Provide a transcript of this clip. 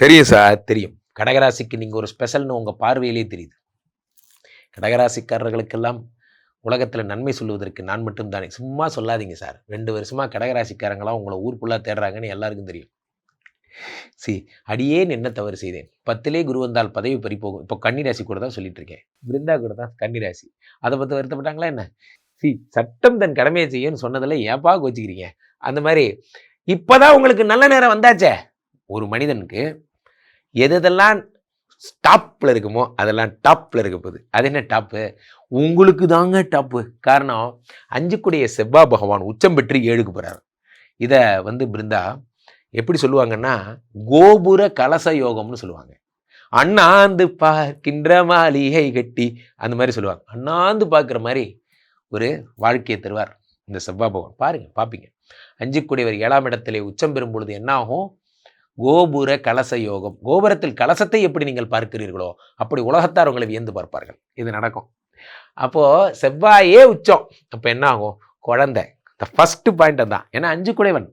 தெரியும் சார் தெரியும். கடகராசிக்கு நீங்கள் ஒரு ஸ்பெஷல்னு உங்கள் பார்வையிலே தெரியுது. கடகராசிக்காரர்களுக்கெல்லாம் உலகத்தில் நன்மை சொல்லுவதற்கு நான் மட்டும் தானே சும்மா சொல்லாதீங்க சார். ரெண்டு வருஷமாக கடகராசிக்காரங்களாம் உங்களை ஊர் ஃபுல்லாக தேடுறாங்கன்னு எல்லாருக்கும் தெரியும். சி அடியேன் என்ன தவறு செய்தேன்? பத்திலே குரு வந்தால் பதவி பறி போகும் இப்போ கன்னிராசி கூட தான் சொல்லிட்டு இருக்கேன். பிருந்தா கூட தான் கன்னிராசி. அதை பற்றி வருத்தப்பட்டாங்களா என்ன? சி சட்டம் தன் கடமையை செய்யும்னு சொன்னதில் ஏப்பா கோச்சிக்கிறீங்க? அந்த மாதிரி இப்போதான் உங்களுக்கு நல்ல நேரம் வந்தாச்சே? ஒரு மனிதனுக்கு எதெல்லாம் டாப்பில் இருக்குமோ அதெல்லாம் டாப்பில் இருக்க போகுது. அது என்ன டாப்பு உங்களுக்கு தாங்க டாப்பு காரணம் அஞ்சுக்குடைய செவ்வா பகவான் உச்சம் பெற்று ஏழுக்கு போகிறார் இதை வந்து பிருந்தா எப்படி சொல்லுவாங்கன்னா கோபுர கலச யோகம்னு சொல்லுவாங்க. அண்ணாந்து பார்க்கின்ற மாளிகை கட்டி அந்த மாதிரி சொல்லுவாங்க. அண்ணாந்து பார்க்குற மாதிரி ஒரு வாழ்க்கையை தருவார் இந்த செவ்வாய் பகவான். பாருங்க பார்ப்பீங்க அஞ்சுக்குடையவர் ஏழாம் இடத்திலே உச்சம் பெறும் பொழுது என்ன ஆகும் கோபுர கலச யோகம் கோபுரத்தில் கலசத்தை எப்படி நீங்கள் பார்க்கிறீர்களோ அப்படி உலகத்தார் உங்களை வியந்து பார்ப்பார்கள். இது நடக்கும். அப்போது செவ்வாயே உச்சம். அப்போ என்ன ஆகும் குழந்தை. த ஃபஸ்ட்டு பாயிண்ட் தான் ஏன்னா அஞ்சு குடைவன்.